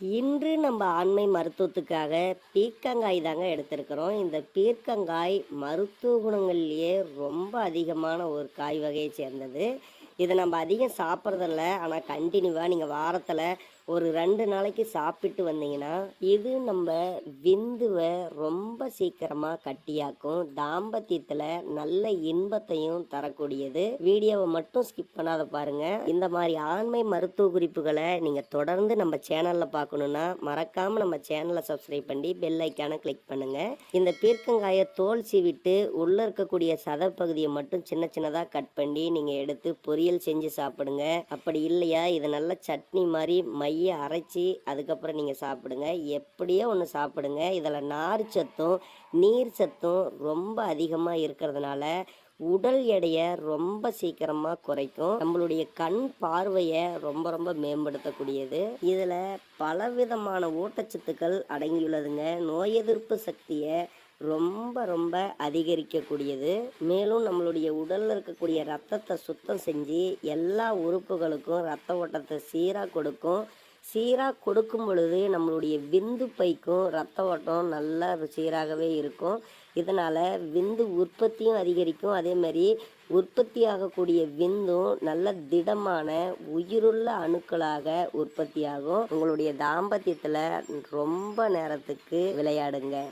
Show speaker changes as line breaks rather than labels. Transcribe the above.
இன்று நம்ம ஆண்மை மருத்துவத்துக்காக பீர்க்கங்காய் தாங்க எடுத்திருக்கிறோம். இந்த பீர்க்கங்காய் மருத்துவ குணங்கள்லேயே ரொம்ப அதிகமான ஒரு காய் வகையை சேர்ந்தது. இதை நம்ம அதிகம் சாப்பிட்றதில்ல ஆனால் கண்டினியூவாக நீங்கள் வாரத்தில் ஒரு ரெண்டு நாளைக்கு சாப்பிட்டு வந்தீங்கன்னா இது நம்ம விந்துவை ரொம்ப சீக்கிரமாக கட்டியாக்கும். தாம்பத்தியத்தில் நல்ல இன்பத்தையும் தரக்கூடியது. வீடியோவை மட்டும் ஸ்கிப் பண்ணாத பாருங்கள் இந்த மாதிரி ஆண்மை மருத்துவ குறிப்புகளை நீங்கள் தொடர்ந்து நம்ம சேனலில் பார்க்கணுன்னா மறக்காமல் நம்ம சேனலை சப்ஸ்கிரைப் பண்ணி பெல் ஐக்கானை கிளிக் பண்ணுங்கள் இந்த பீர்க்கங்காயை தோல் சீவிட்டு உள்ளே இருக்கக்கூடிய சத பகுதியை மட்டும் சின்ன சின்னதாக கட் பண்ணி நீங்கள் எடுத்து பொரியல் செஞ்சு சாப்பிடுங்க. அப்படி இல்லையா? இதை நல்லா சட்னி மாதிரி மைய அரைச்சி அதுக்கப்புறம் நீங்கள் சாப்பிடுங்க. எப்படியோ ஒன்று சாப்பிடுங்க. இதில் நார் சத்தும் நீர் சத்தும் ரொம்ப அதிகமாக இருக்கிறதுனால உடல் எடையை ரொம்ப சீக்கிரமாக குறைக்கும். நம்மளுடைய கண் பார்வையை ரொம்ப ரொம்ப மேம்படுத்தக்கூடியது. இதில் பலவிதமான ஊட்டச்சத்துக்கள் அடங்கியுள்ளதுங்க. நோய் எதிர்ப்பு சக்தியை ரொம்ப ரொம்ப அதிகரிக்கக்கூடியது. மேலும் நம்மளுடைய உடலில் இருக்கக்கூடிய ரத்தத்தை சுத்தம் செஞ்சு எல்லா உறுப்புகளுக்கும் ரத்த ஓட்டத்தை சீராக கொடுக்கும். சீராக கொடுக்கும் பொழுது நம்மளுடைய விந்து பைக்கும் ரத்த ஓட்டம் நல்லா சீராகவே இருக்கும். இதனால் விந்து உற்பத்தியும் அதிகரிக்கும். அதே மாதிரி உற்பத்தி ஆகக்கூடிய விந்தும் நல்ல திடமான உயிருள்ள அணுக்களாக உற்பத்தியாகும். உங்களுடைய தாம்பத்தியத்தில் ரொம்ப நேரத்துக்கு விளையாடுங்க.